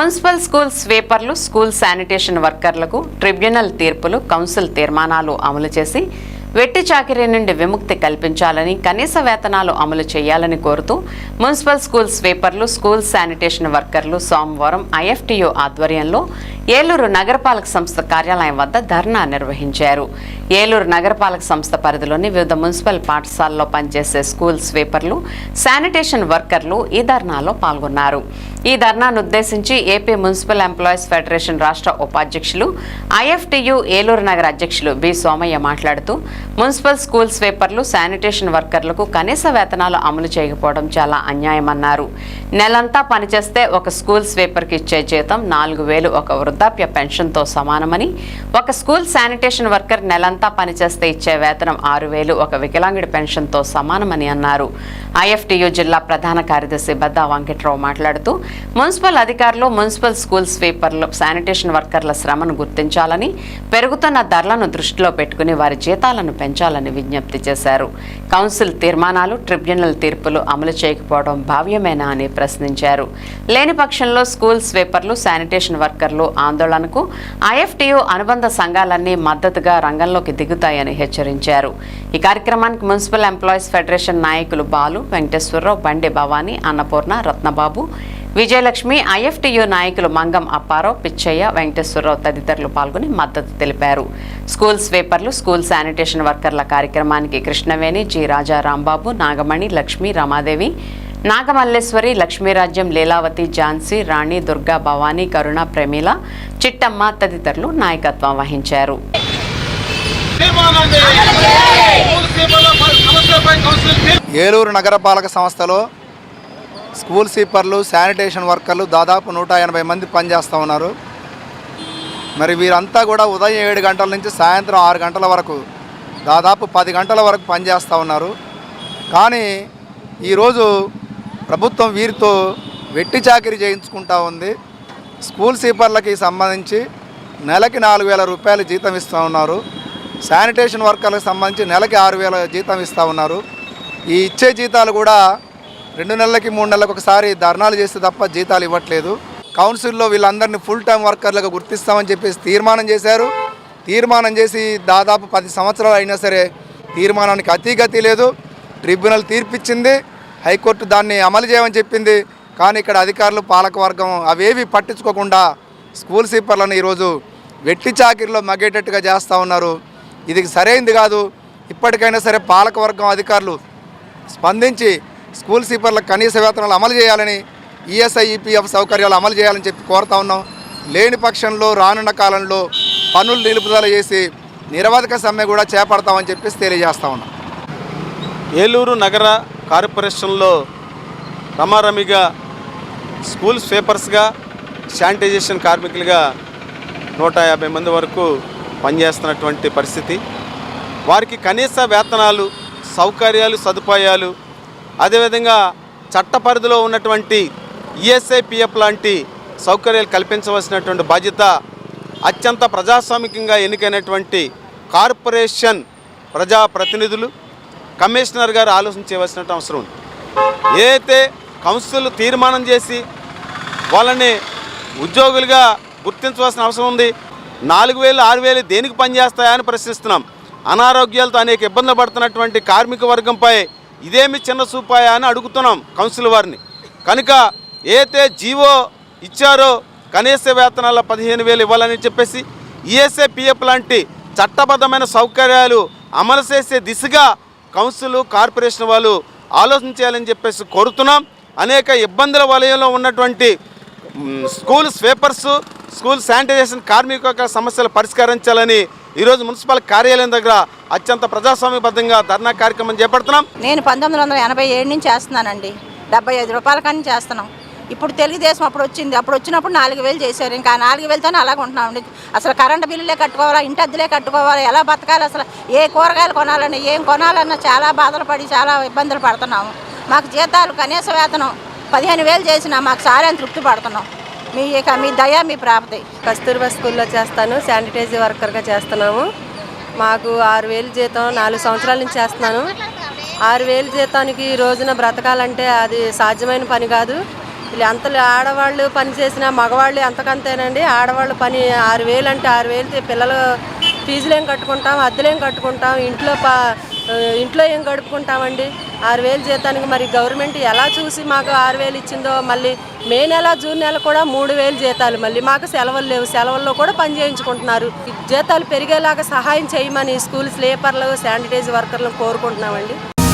Municipal school స్వీపర్లు school sanitation వర్కర్లకు tribunal తీర్పులు కౌన్సిల్ తీర్మానాలు అమలు చేసి వెట్టి చాకిరీ నుండి విముక్తి కల్పించాలని కనీస వేతనాలు అమలు చేయాలని కోరుతూ మున్సిపల్ స్కూల్ స్వీపర్లు స్కూల్ శానిటేషన్ వర్కర్లు సోమవారం ఐఎఫ్టియు ఆధ్వర్యంలో ఏలూరు నగరపాలక సంస్థ కార్యాలయం వద్ద ధర్నా నిర్వహించారు. ఏలూరు నగరపాలక సంస్థ పరిధిలోని వివిధ మున్సిపల్ పాఠశాలలో పనిచేసే స్కూల్ స్వీపర్లు శానిటేషన్ వర్కర్లు ఈ ధర్నాలో పాల్గొన్నారు. ఈ ధర్నాను ఉద్దేశించి ఏపీ మున్సిపల్ ఎంప్లాయీస్ ఫెడరేషన్ రాష్ట్ర ఉపాధ్యక్షులు ఐఎఫ్టియు ఏలూరు నగర అధ్యక్షులు బి సోమయ్య మాట్లాడుతూ మున్సిపల్ స్కూల్ స్వీపర్లు శానిటేషన్ వర్కర్లకు కనీస వేతనాలు అమలు చేయకపోవడం చాలా అన్యాయమన్నారు. నెలంతా పనిచేస్తే ఒక స్కూల్ స్వీపర్కి ఇచ్చే జీతం నాలుగు వేలు ఒక వృద్ధాప్య పెన్షన్తో సమానమని ఒక స్కూల్ శానిటేషన్ వర్కర్ నెలంతా పనిచేస్తే ఇచ్చే వేతనం ఆరు వేలు ఒక వికలాంగుడి పెన్షన్తో సమానమని అన్నారు. ఐఎఫ్టియు జిల్లా ప్రధాన కార్యదర్శి బద్దా వెంకట్రావు మాట్లాడుతూ మున్సిపల్ అధికారులు మున్సిపల్ స్కూల్ స్వీపర్లు శానిటేషన్ వర్కర్ల శ్రమను గుర్తించాలని పెరుగుతున్న ధరలను దృష్టిలో పెట్టుకుని వారి జీతాలను పెంచాలని విజ్ఞప్తి చేశారు. కౌన్సిల్ తీర్మానాలు ట్రిబ్యునల్ తీర్పులు అమలు చేయకపోవడం భావ్యమేనా అని ప్రశ్నించారు. లేని పక్షంలో స్కూల్ స్వీపర్లు శానిటేషన్ వర్కర్లు ఆందోళనకు ఐఎఫ్టీయు అనుబంధ సంఘాలన్నీ మద్దతుగా రంగంలోకి దిగుతాయని హెచ్చరించారు. ఈ కార్యక్రమానికి మున్సిపల్ ఎంప్లాయీస్ ఫెడరేషన్ నాయకులు బాలు వెంకటేశ్వరరావు బండి భవానీ అన్నపూర్ణ రత్నబాబు విజయలక్ష్మి ఐఎఫ్టీయూ నాయకులు మంగం అప్పారావు పిచ్చయ్య వెంకటేశ్వరరావు తదితరులు పాల్గొని మద్దతు తెలిపారు. స్కూల్ స్వీపర్లు స్కూల్ శానిటేషన్ వర్కర్ల కార్యక్రమానికి కృష్ణవేణి జి రాజా రాంబాబు నాగమణి లక్ష్మి రమాదేవి నాగమల్లేశ్వరి లక్ష్మీరాజ్యం లీలావతి ఝాన్సీ రాణి దుర్గా భవానీ కరుణ ప్రమీల చిట్టమ్మ తదితరులు నాయకత్వం వహించారు. ఏలూరు నగరపాలక సంస్థలో స్కూల్ స్వీపర్లు శానిటేషన్ వర్కర్లు దాదాపు నూట ఎనభై మంది పనిచేస్తూ ఉన్నారు. మరి వీరంతా కూడా ఉదయం ఏడు గంటల నుంచి సాయంత్రం ఆరు గంటల వరకు దాదాపు పది గంటల వరకు పనిచేస్తూ ఉన్నారు. కానీ ఈరోజు ప్రభుత్వం వీరితో వెట్టి చాకిరీ చేయించుకుంటా ఉంది. స్కూల్ స్వీపర్లకి సంబంధించి నెలకి నాలుగు వేల రూపాయలు జీతం ఇస్తూ ఉన్నారు. శానిటేషన్ వర్కర్లకు సంబంధించి నెలకి ఆరు వేల జీతం ఇస్తూ ఉన్నారు. ఈ ఇచ్చే జీతాలు కూడా రెండు నెలలకి మూడు నెలలకు ఒకసారి ధర్నాలు చేస్తే తప్ప జీతాలు ఇవ్వట్లేదు. కౌన్సిల్లో వీళ్ళందరినీ ఫుల్ టైం వర్కర్లుగా గుర్తిస్తామని చెప్పేసి తీర్మానం చేశారు. తీర్మానం చేసి దాదాపు పది సంవత్సరాలు అయినా సరే తీర్మానానికి అతీగతి లేదు. ట్రిబ్యునల్ తీర్పిచ్చింది. హైకోర్టు దాన్ని అమలు చేయమని చెప్పింది. కానీ ఇక్కడ అధికారులు పాలకవర్గం అవేవి పట్టించుకోకుండా స్కూల్ సీపర్లను ఈరోజు వెట్టి చాకిరిలో మగ్గేటట్టుగా చేస్తూ ఉన్నారు. ఇది సరైంది కాదు. ఇప్పటికైనా సరే పాలకవర్గం అధికారులు స్పందించి స్కూల్ స్వీపర్లకు కనీస వేతనాలు అమలు చేయాలని ఈఎస్ఐఈపీఎఫ్ సౌకర్యాలు అమలు చేయాలని చెప్పి కోరుతా ఉన్నాం. లేని పక్షంలో రానున్న కాలంలో పనులు నిలుపుదల చేసి నిరవధిక సమ్మె కూడా చేపడతామని చెప్పేసి తెలియజేస్తా ఉన్నాం. ఏలూరు నగర కార్పొరేషన్లో రమారమిగా స్కూల్ స్వీపర్స్గా శానిటైజేషన్ కార్మికులుగా నూట యాభై మంది వరకు పనిచేస్తున్నటువంటి పరిస్థితి. వారికి కనీస వేతనాలు సౌకర్యాలు సదుపాయాలు అదేవిధంగా చట్ట పరిధిలో ఉన్నటువంటి ఈఎస్ఐ పిఎఫ్ లాంటి సౌకర్యాలు కల్పించవలసినటువంటి బాధ్యత అత్యంత ప్రజాస్వామికంగా ఎన్నికైనటువంటి కార్పొరేషన్ ప్రజాప్రతినిధులు కమిషనర్ గారు ఆలోచించవలసిన అవసరం ఉంది. ఏదైతే కౌన్సిల్ తీర్మానం చేసి వాళ్ళని ఉద్యోగులుగా గుర్తించవలసిన అవసరం ఉంది. నాలుగు వేలు ఆరు వేలు దేనికి పనిచేస్తాయా అని ప్రశ్నిస్తున్నాం. అనారోగ్యాలతో అనేక ఇబ్బందులు పడుతున్నటువంటి కార్మిక వర్గంపై ఇదేమి చిన్న చూపాయా అని అడుగుతున్నాం కౌన్సిల్ వారిని. కనుక ఏతే జీవో ఇచ్చారో కనీస వేతనాల పదిహేను వేలు ఇవ్వాలని చెప్పేసి ఈఎస్ఏ పిఎఫ్ లాంటి చట్టబద్ధమైన సౌకర్యాలు అమలు చేసే దిశగా కౌన్సిల్ కార్పొరేషన్ వాళ్ళు ఆలోచన చేయాలని చెప్పేసి కోరుతున్నాం. అనేక ఇబ్బందుల వలయంలో ఉన్నటువంటి స్కూల్ స్వేపర్స్ స్కూల్ శానిటైజేషన్ కార్మిక సమస్యలు పరిష్కరించాలని ఈరోజు మున్సిపల్ కార్యాలయం దగ్గర అత్యంత ప్రజాస్వామ్యబద్ధంగా ధర్నా కార్యక్రమం చేపడుతున్నాం. నేను పంతొమ్మిది వందల ఎనభై ఏడు నుంచి చేస్తున్నానండి. డెబ్బై ఐదు రూపాయల కానీ చేస్తున్నాం. ఇప్పుడు తెలుగుదేశం అప్పుడు వచ్చింది. అప్పుడు వచ్చినప్పుడు నాలుగు వేలు చేశారు. ఇంకా ఆ నాలుగు వేలతోనే అలాగ ఉంటున్నామండి అసలు కరెంటు బిల్లులే కట్టుకోవాలా? ఇంటి అద్దెలే కట్టుకోవాలా? ఎలా బతకాలి అసలు? ఏ కూరగాయలు కొనాలన్నా ఏం కొనాలన్నా చాలా బాధలు పడి చాలా ఇబ్బందులు పడుతున్నాము. మాకు జీతాలు కనీస వేతనం పదిహేను వేలు చేసినా మాకు సారే తృప్తి పడుతున్నాం. మీ ఇక మీ దయ మీ ప్రాప్తి. కస్తూర్బా స్కూల్లో చేస్తాను. శానిటైజర్ వర్కర్గా చేస్తున్నాము. మాకు ఆరు వేలు జీతం నాలుగు సంవత్సరాల నుంచి చేస్తున్నాను. ఆరు వేలు జీతానికి ఈ రోజున బ్రతకాలంటే అది సాధ్యమైన పని కాదు. మళ్ళీ అంత ఆడవాళ్ళు పని చేసిన మగవాళ్ళు ఎంతకంతేనండి. ఆడవాళ్ళు పని ఆరు వేలు అంటే ఆరు వేలు పిల్లలు ఫీజులు కట్టుకుంటాం అద్దెలేం కట్టుకుంటాం ఇంట్లో పా ఇంట్లో ఏం గడుపుకుంటామండి? ఆరు వేలు జీతానికి మరి గవర్నమెంట్ ఎలా చూసి మాకు ఆరు వేలు ఇచ్చిందో మళ్ళీ మే నెల జూన్ నెల కూడా మూడు వేలు జీతాలు. మళ్ళీ మాకు సెలవులు లేవు. సెలవుల్లో కూడా పని చేయించుకుంటున్నారు. జీతాలు పెరిగేలాగా సహాయం చేయమని స్కూల్ స్లీపర్లు శానిటైజ్ వర్కర్లను కోరుకుంటున్నామండి.